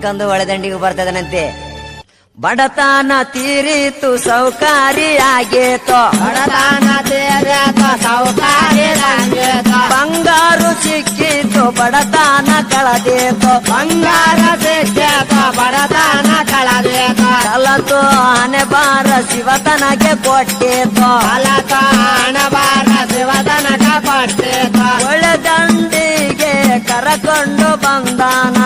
ಕಂದು ಒಳದಂಡಿಗೆ ಬರ್ತದನಂತೆ. ಬಡತನ ತೀರಿತು ಸೌಕಾರಿಯಾಗೇತೋ. ಬಡತನ ತೀರಿತು ಸೌಕಾರಿಯಾಗೇತೋ. ಬಂಗಾರು ಸಿಕ್ಕಿತು ಬಡತನ ಕಳದೇತೋ. ಬಂಗಾರ ಸಿಕ್ಕೇತ ಬಡತನ ಕಳದೇತ. ಕಲತು ಆನೆ ಬಾರ ಶಿವತನಗೆ ಕೊಟ್ಟೇತೋ. ಬಾರ ಹಣಬಾರ ಶಿವತನಕ ಕೊಟ್ಟೇತ ಒಳದಂಡಿಗೆ ಕರಕೊಂಡು ಬಂದಾನ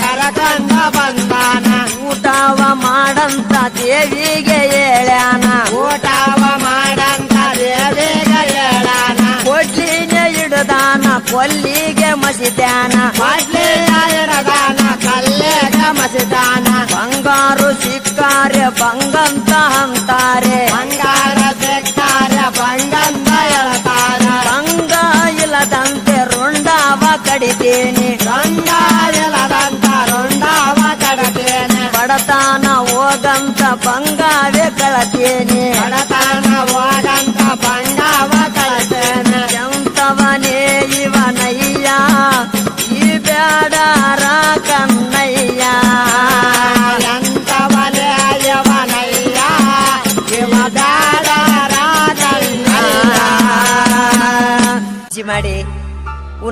ಕರಕೊಂಡು ಬಂದಾನ. ಊಟವ ಮಾಡಂತ ದೇವಿಗೆ ಹೇಳ್ಯಾನ. ಊಟವ ಮಾಡಂತ ದೇವಿಗೆ ಹೇಳಾನ ಕೊಡ್ಲಿನ ಇಡದಾನ, ಕೊಲ್ಲಿಗೆ ಮಸಿದ್ಯಾನ. ಮಡ್ಲಿಯ ಇಡದಾನ ಕಲ್ಲೆಗ ಮಸಿದಾನ ಬಂಗಾರು ಸಿಕ್ಕಾರೆ ಬಂಗಂತ ಅಂತಾರೆ. ಬಂಗಾರ ರುಂಡಾವ ಕಡಿತೀನಿ ರಂಗಾಯಲದಂತ ರುಂಡಾವ ಕಡತೇನೆ ಬಡತನ ಹೋಗಂತ ಬಂಗಾವೆ ಕಳತೀನಿ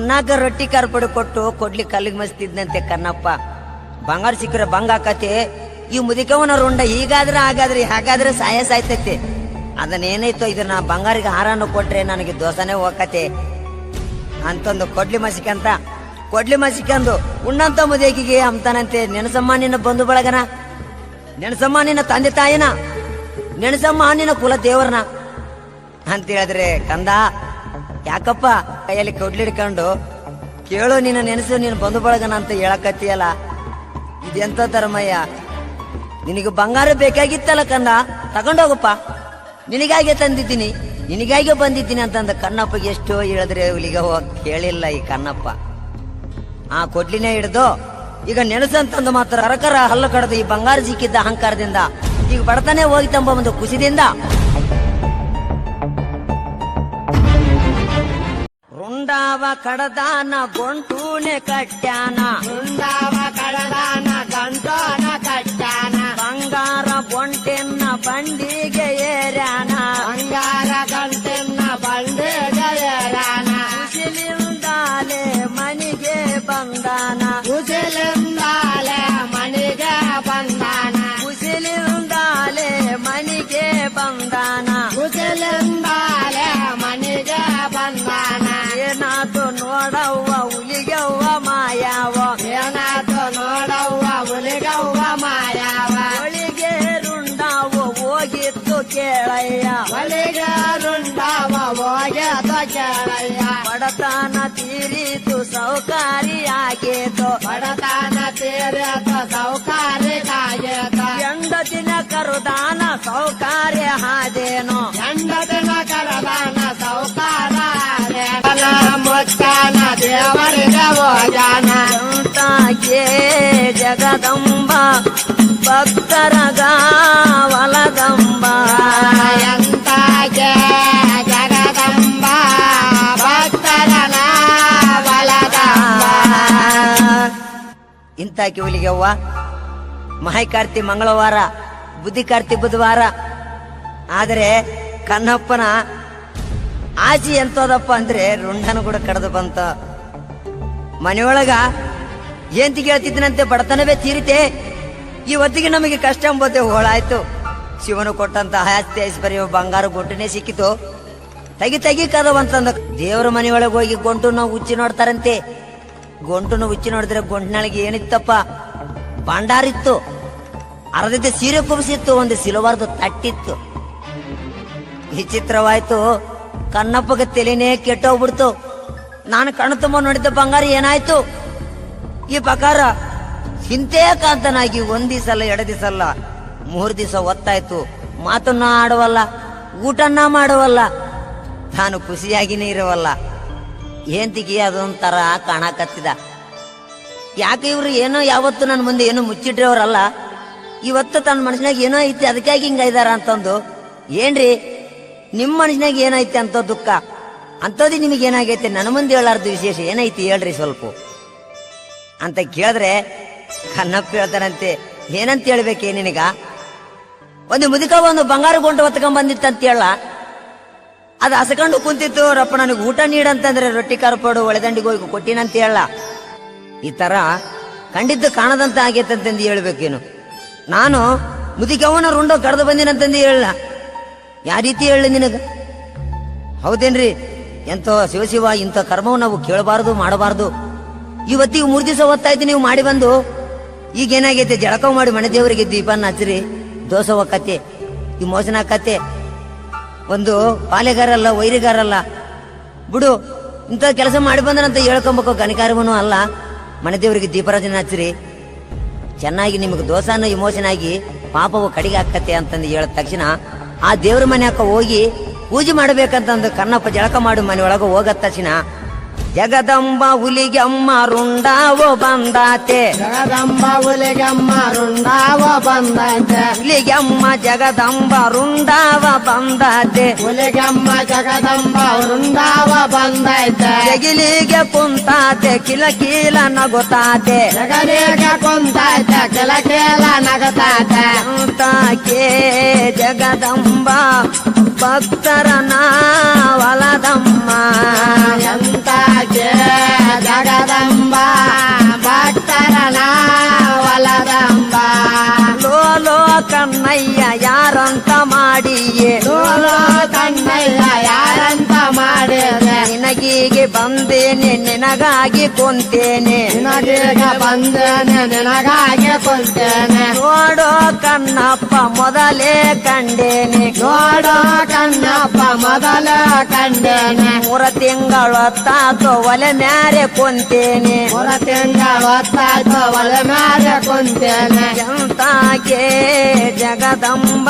ಉಣ್ಣಾಕ ರೊಟ್ಟಿ ಕರ್ಪಡು ಕೊಟ್ಟು ಕೊಡ್ಲಿ ಕಲ್ಲಿಗೆ ಮಸ್ತಿದ್ನಂತೆ ಕನ್ನಪ್ಪ ಬಂಗಾರ ಸಿಕ್ಕರೆ ಬಂಗ ಈ ಮುದಿಕವನ ರುಂಡ ಈಗಾದ್ರೆ ಹಾಗಾದ್ರೆ ಹಾಗಾದ್ರೆ ಸಾಯ ಸಾಯ್ತೈತೆ. ಅದನ್ನೇನೈತೋ ಇದನ್ನ ಬಂಗಾರಿಗೆ ಹಾರನ್ನು ಕೊಟ್ರೆ ನನಗೆ ದೋಸನೆ ಹೋಗತ್ತೆ ಅಂತಂದು ಕೊಡ್ಲಿ ಮಸಿಕಂತ ಕೊಡ್ಲಿ ಮಸಿಕಂದು ಉಣ್ಣಂತ ಮುದೇಕಿಗೆ ಅಂತಾನಂತೆ ನೆನಸಮ್ಮ ನಿನ್ನ ಬಂಧು ಬಳಗನ, ನೆನಸಮ್ಮ ನಿನ್ನ ತಂದೆ ತಾಯಿನ, ನೆನಸಮ್ಮ ನಿನ್ನ ಕುಲ ದೇವರನ. ಅಂತ ಹೇಳಿದ್ರೆ ಕಂದ ಯಾಕಪ್ಪ? ಕೈಯಲ್ಲಿ ಕೊಡ್ಲಿ ಹಿಡ್ಕೊಂಡು, ಕೇಳು ನಿನ್ನ ನೆನೆಸು, ನೀನು ಬಂಧು ಬಳಗನ ಅಂತ ಹೇಳಕತ್ತೀಯಲ್ಲ? ಇದೆಂತ ಧರ್ಮಯ್ಯ? ನಿನಗೆ ಬಂಗಾರ ಬೇಕಾಗಿತ್ತಲ್ಲ ಕಣ್ಣ? ತಗೊಂಡೋಗಪ್ಪ. ನಿನಗಾಗೆ ತಂದಿದ್ದೀನಿ. ನಿನಗಾಗೆ ಬಂದಿದ್ದೀನಿ ಅಂತಂದ ಕಣ್ಣಪ್ಪಗೆ ಎಷ್ಟು ಹೇಳಿದ್ರೆ ಇಲ್ಲಿಗೆ ಹೋಗ್ ಕೇಳಿಲ್ಲ ಈ ಕಣ್ಣಪ್ಪ. ಆ ಕೊಡ್ಲಿನೇ ಹಿಡ್ದು, ಈಗ ನೆನೆಸಂತಂದು ಮಾತ್ರ ಕರಕರ ಹಲ್ಲು ಕಡ್ದು ಈ ಬಂಗಾರ ಸಿಕ್ಕಿದ್ದ ಅಹಂಕಾರದಿಂದ, ಈಗ ಬಡತನೇ ತಂಬ ಒಂದು ಖುಷಿದಿಂದ ರುಂಡಾವ ಕಡದಾನ ಗೊಂಟೂನೆ ಕಟ್ಟ್ಯಾನ. ಬೃಂದಾವ ಕಡದಾನ ಗಂಟೋನ ಕಟ್ಟಾನ ಬಂಗಾರ ಬೊಂಟೆನ್ನ ಬಂಡಿಗೆ ಏರ್ಯಾನ. ಸೌಕಾರಿಯಾಗೇತು ಬಡತನ ತೀರ್ಯತ ಸೌಕಾರಿ ಕಾಯತ ಹೆಂಡತಿನ ಕರುದಾನ ಸೌಕಾರ್ಯ ಹಾದೇನು ಗಂಡದನ ಕರದಾನ ಸೌಕಾರ ಮುಚ್ಚಾನ ದೇವರಿಗೆ ಹೋಗಾನ ಎಂತಾಗೆ ಜಗದಂಬ ಭಕ್ತರಗ ವಲದಂಬ ಇಂತಾಕಿ ಕಿವಿಲಿಗೆವ್ವ ಮಹಾಕಾರ್ತಿ ಮಂಗಳವಾರ ಬುದ್ಧಿಕಾರ್ತಿ ಬುಧವಾರ. ಆದರೆ ಕನ್ನಪ್ಪನ ಆಚಿ ಎಂತದಪ್ಪ ಅಂದ್ರೆ ರುಂಡನ ಕೂಡ ಕಡ್ದು ಬಂತ. ಮನೆಯೊಳಗ ಏಂತಿ ಕೇಳ್ತಿದ್ದನಂತೆ ಬಡತನವೇ ತೀರಿತೆ. ಈ ಹೊತ್ತಿಗೆ ನಮಗೆ ಕಷ್ಟ ಎಂಬುದೇ ಹೋಳಾಯ್ತು ಶಿವನು ಕೊಟ್ಟಂತ ಆಸ್ತಿ ಐಶ್ವರ್ಯ ಬಂಗಾರ ಗೊಟ್ಟನೆ ಸಿಕ್ಕಿತು. ತಗಿ ತಗಿ ಕದವಂತಂದ ದೇವರ ಮನೆಯೊಳಗೆ ಹೋಗಿ ಗೊಂಟು ನಾವು ಉಚ್ಚಿ ನೋಡ್ತಾರಂತೆ. ಗೊಂಟುನ ಉಚ್ಚಿ ನೋಡಿದ್ರೆ ಗೊಂಟಿನೊಳಗೆ ಏನಿತ್ತಪ್ಪ? ಭಂಡಾರಿತ್ತು. ಅರ್ಧತೆ ಸೀರೆ ಕುಬಿಸಿತ್ತು, ಒಂದು ಸಿಲವಾರ್ದು ತಟ್ಟಿತ್ತು. ವಿಚಿತ್ರವಾಯ್ತು. ಕಣ್ಣಪ್ಪಗೆ ತಲೆನೇ ಕೆಟ್ಟೋಗ್ಬಿಡ್ತು. ನಾನು ಕಣ್ಣು ತುಂಬ ನೋಡಿದ್ದ, ಬಂಗಾರ ಏನಾಯ್ತು? ಈ ಪ್ರಕಾರ ಹಿಂತೆ ಕಾಂತನಾಗಿ ಒಂದ್ ದಿವಸ ಅಲ್ಲ ಎರಡು ದಿವಸ ಅಲ್ಲ ಮೂರ್ ದಿವಸ ಒತ್ತಾಯ್ತು ಮಾತನ್ನ ಆಡವಲ್ಲ, ಊಟನ್ನ ಮಾಡುವಲ್ಲ, ನಾನು ಖುಷಿಯಾಗಿನೇ ಇರುವಲ್ಲ. ಏಂತಿಗೆ ಅದೊಂಥರ ಕಾಣಕತ್ತಿದ ಯಾಕೆ ಇವ್ರು ಏನೋ ಯಾವತ್ತು ನನ್ನ ಮುಂದೆ ಏನೋ ಮುಚ್ಚಿಟ್ರವ್ರಲ್ಲ? ಇವತ್ತು ತನ್ನ ಮನಸ್ಸಿನಾಗ ಏನೋ ಐತಿ ಅದಕ್ಕಾಗಿ ಹಿಂಗ ಇದಾರ ಅಂತಂದು. ಏನ್ರಿ? ನಿಮ್ಮ ಮನಸ್ಸಿನಾಗ ಏನೈತಿ ಅಂತ ದುಃಖ? ಅಂಥದ್ದು ನಿಮಗೆ ಏನಾಗೈತೆ? ನನ್ನ ಮುಂದೆ ಹೇಳಾರ್ದು ವಿಶೇಷ ಏನೈತಿ ಹೇಳ್ರಿ ಸ್ವಲ್ಪ. ಅಂತ ಕೇಳಿದ್ರೆ ಕನ್ನಪ್ಪ ಹೇಳ್ತಾನಂತೆ, ಏನಂತ ಹೇಳ್ಬೇಕೆ ನಿನಗ? ಒಂದು ಮುದುಕ ಒಂದು ಬಂಗಾರ ಗೊಂಡು ಹೊತ್ಕೊಂಡ್ ಬಂದಿತ್ತಂತ ಹೇಳ. ಅದು ಹಸ್ಕೊಂಡು ಕುಂತಿತ್ತು. ರಪ್ಪ, ನನಗೆ ಊಟ ನೀಡಂತಂದ್ರೆ ರೊಟ್ಟಿ ಕಾರ್ಪಡು, ಒಳದಂಡಿಗೆ ಹೋಗಿ ಕೊಟ್ಟಿನಂತ ಹೇಳ. ಈ ತರ ಕಂಡಿದ್ದು ಕಾಣದಂತ ಆಗೈತಂತಂದು ಹೇಳ್ಬೇಕೇನು? ನಾನು ಮುದಿಕವನ ರುಂಡೋ ಕಡ್ದು ಬಂದಿನಂತಂದು ಹೇಳ. ಯಾವ ರೀತಿ ಹೇಳಿ ನಿನಗ? ಹೌದೇನ್ರಿ? ಎಂತೋ ಶಿವಶಿವ ಶಿವ ಇಂಥ ಕರ್ಮವು ನಾವು ಕೇಳಬಾರ್ದು, ಮಾಡಬಾರ್ದು. ಇವತ್ತಿಗೆ ಮೂರು ದಿವಸ ಹೊತ್ತಾಯ್ತು ನೀವು ಮಾಡಿ ಬಂದು. ಈಗ ಏನಾಗೈತೆ ಜಳಕ ಮಾಡಿ ಮನೆ ದೇವರಿಗೆ ದೀಪನ ಹಚ್ಚಿರಿ. ದೋಸೆ ಹೋಗತ್ತೆ ಈ ಮೋಸನ ಕತೆ ಒಂದು ಪಾಲೆಗಾರಲ್ಲ, ವೈರಿಗಾರಲ್ಲ. ಬಿಡು, ಇಂಥ ಕೆಲಸ ಮಾಡಿ ಬಂದನಂತ ಹೇಳ್ಕೊಬೇಕು ಗಣಿಕಾರವನು ಅಲ್ಲ. ಮನೆ ದೇವರಿಗೆ ದೀಪರಾಜನ ಹಚ್ಚಿರಿ. ಚೆನ್ನಾಗಿ ನಿಮಗೆ ದೋಸಾನ ಇಮೋಷನ್ ಆಗಿ ಪಾಪವು ಕಡಿಗೆ ಹಾಕತ್ತೆ ಅಂತಂದು ಹೇಳಿದ ತಕ್ಷಣ ಆ ದೇವ್ರ ಮನೆ ಹೋಗಿ ಪೂಜೆ ಮಾಡ್ಬೇಕಂತಂದು ಕಣ್ಣಪ್ಪ ಜಳಕ ಮಾಡು ಮನೆ ಒಳಗೆ ಹೋಗದ ತಕ್ಷಣ ಜಗದಂಬ ಹುಲಿಗೆ ಅಮ್ಮ ರುಂಡಾವೋ ಬಂದಾತೆ ಜಗದಂಬ ಹುಲಿಗಮ್ಮ ರುಂಡಾವ ಬಂದೈತೆ ಹುಲಿಗೆ ಅಮ್ಮ ಜಗದಂಬ ರುಂಡಾವ ಬಂದಾತೆ ಹುಲಿಗಮ್ಮ ಜಗದಂಬ ವೃಂದಾವ ಬಂದೈತೆ ಜಗಿಲಿಗೆ ಕುಂತಾತೆ ಕಿಲ ಕೀಲ ನಗುತ್ತಾತೆ ಜಗದೇಗ ಕುಂತೈತೆ ಕೆಲ ಕೇಳ ನಗತೈತೆ ಅಂತಾಕೆ ಜಗದಂಬ ಭಕ್ತರ ನಾವಲದಮ್ಮ ಎಂತಾಕೆ ಜಗದಂಬ ಕನ್ನಯ್ಯ ಯಾರಂತ ಮಾಡಿಯೇ? ಸೋಲೋ ಕಣ್ಣಯ್ಯ ಯಾರಂತ ಮಾಡಿದೆ ನಿನಗೀಗೆ ಬಂದೇನೆ ನಿನಗಾಗಿ ಕೊಂತೇನೆ. ನಿನಗೀಗ ಬಂದೇನೆ ನಿನಗಾಗಿ ಕೊಂತೇನೆ. ನೋಡೋ ಕಣ್ಣಪ್ಪ ಮೊದಲೇ ಕಂಡೇನೆ. ನೋಡೋ ಕಣ್ಣಪ್ಪ ಮೊದಲ ಕಂಡೇನೆ. ಮೂರ ತಿಂಗಳೊತ್ತಾತು ಒಲೆ ಮ್ಯಾರೆ ಕುಂತೇನೆ. ಮೂರ ತಿಂಗಳ ಹೊತ್ತಾಯ್ತು ಒಲೆ ಮ್ಯಾರೆ ಕುಂತೇನೆ. ಎಂತಾಗೆ ಜಗದಂಬ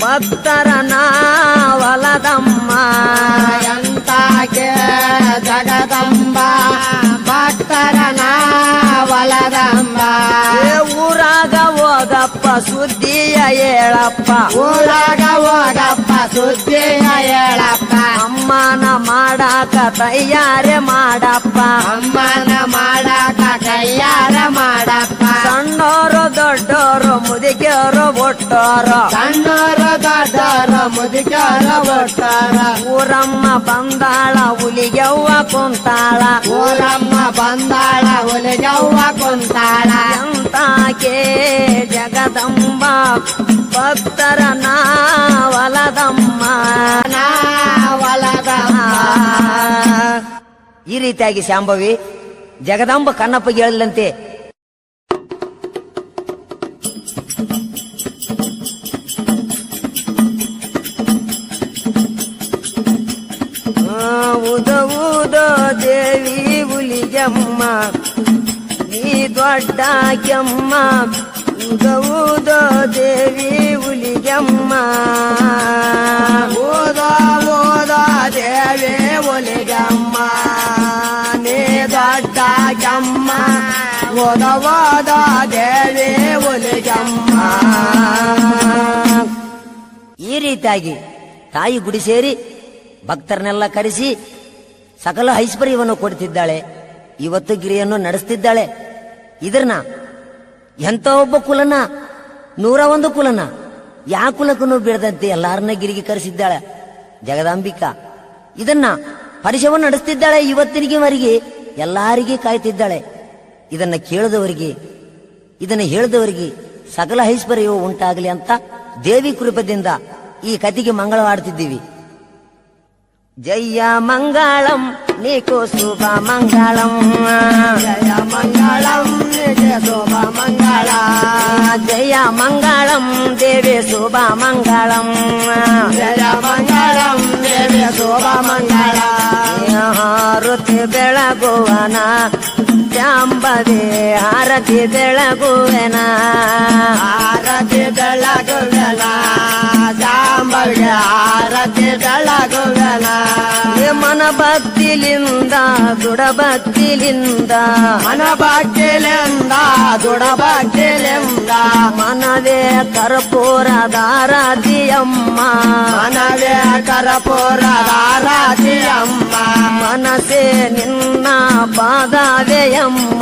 ಭಕ್ತರ ನಾವಲದಮ್ಮ ಎಂತಾಕೆ ಜಗದಂಬ ಸುದ್ದಿಯ ಹೇಳಪ್ಪ. ಊರಾಗ ಹೋಗಪ್ಪ ಸುದ್ದಿಯ ಹೇಳಪ್ಪ. ಅಮ್ಮನ ಮಾಡಾಕ ತಯಾರಿ ಮಾಡಪ್ಪ. ಅಮ್ಮನ ಮಾಡಾಕ ತಯಾರ ಮಾಡಪ್ಪ. ಸಣ್ಣೋರು ದೊಡ್ಡೋರು ಮುದುಕಿಯರು ಒಟ್ಟೋರು. ಸಣ್ಣೋರು ದೊಡ್ಡೋರು ಮುದುಕರ ಒಟ್ಟಾರ. ಊರಮ್ಮ ಬಂದಾಳ ಹುಲಿಗೆವ್ವ ಕುಂತಾಳ. ಊರಮ್ಮ ಬಂದಾಳ ಹುಲಿಗವ್ವ ಜಗದಂಬ ಭಕ್ತರ ನಾವಲದಮ್ಮ ನಾ ವಲದಮ್ಮ. ಈ ರೀತಿಯಾಗಿ ಶಾಂಭವಿ ಜಗದಾಂಬ ಕಣ್ಣಪ್ಪ ಹೇಳಲಂತೆ ಆ ಉದ ದೇವಿ ಹುಲಿಗಮ್ಮ ನೀ ದೊಡ್ಡ ಕೆಮ್ಮ. ಉದ ದೇವಿ ಹುಲಿಗಮ್ಮ. ಓದ ಓದ ದೇವಿ ಒಲಿಗಮ್ಮ ನೀ ದೊಡ್ಡ ಗಮ್ಮ ಓದ ಓದ ದೇವಿ ಒಲಿಗಮ್ಮ ಈ ರೀತಿಯಾಗಿ ತಾಯಿ ಗುಡಿ ಸೇರಿ ಭಕ್ತರನ್ನೆಲ್ಲ ಕರೆಸಿ ಸಕಲ ಐಶ್ವರ್ಯವನ್ನು ಕೊಡ್ತಿದ್ದಾಳೆ. ಇವತ್ತು ಗಿರಿಯನ್ನು ನಡೆಸ್ತಿದ್ದಾಳೆ. ಇದನ್ನ ಎಂತ ಒಬ್ಬ ಕುಲನ? ನೂರ ಒಂದು ಕುಲನ. ಯಾ ಕುಲಕ್ಕೂ ಬಿಡದಂತೆ ಎಲ್ಲಾರನ್ನ ಗಿರಿಗೆ ಕರೆಸಿದ್ದಾಳೆ. ಜಗದಾಂಬಿಕಾ. ಇದನ್ನ ಪರಿಶವನ್ನು ನಡೆಸ್ತಿದ್ದಾಳೆ ಇವತ್ತಿನಿಗೆವರೆಗೆ ಎಲ್ಲಾರಿಗೆ ಕಾಯ್ತಿದ್ದಾಳೆ. ಇದನ್ನ ಕೇಳದವರಿಗೆ, ಇದನ್ನ ಹೇಳಿದವರಿಗೆ ಸಕಲ ಐಶ್ವರ್ಯವು ಉಂಟಾಗಲಿ ಅಂತ ದೇವಿ ಕೃಪದಿಂದ ಈ ಕತಿಗೆ ಮಂಗಳವಾಡ್ತಿದ್ದೀವಿ. ಜಯ ಮಂಗಳಂ. ನೀಕು ಶುಭ ಮಂಗಳಂ ಜಯ ಮಂಗಳಂ ನಿಜ ಶುಭ ಮಂಗಳ ಜಯ ಮಂಗಳಂ ದೇವಿ ಶುಭ ಮಂಗಳಂ ಜಯ ಮಂಗಳಂ ದೇವಿ ಶುಭ ಮಂಗಳ ಹಾರುತಿ ಬೆಳಗುವನ ಚಾಂಬದೆ ಹಾರತಿ ಬೆಳಗುವೆನ ಆರತಿ ಬೆಳಗುವೆನ ಶಾಂಭವಿಗೆ ಆರತಿ ಬೆಳಗುವೆನ ಏ ಮನ ಭಕ್ತಿಲಿಂದ ದುಡ ಭಕ್ತಿಲಿಂದ ಮನ ಭಕ್ತಿಲಿಂದ ದುಡ ಭಕ್ತಿಲಿಂದ ಮನವೇ ಕರ್ಪೂರದಾರತಿಯಮ್ಮ ಮನವೇ ಕರಪುರದ ಆರತಿ ಅಮ್ಮ ಮನಸೇ ನಿನ್ನ ಪಾದವೆಯಮ್ಮ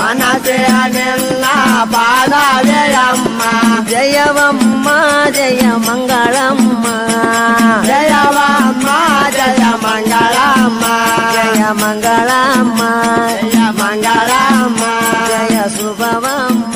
ಮನಸೆ ನಿನ್ನ పాద జయమ్మ జయవమ్మ జయ మంగళమ్మ. జయవమ్మ జయ మంగళమ్మ. జయ మంగళమ్మ. జయ మంగళమ్మ. జయ శుభవమ్మ.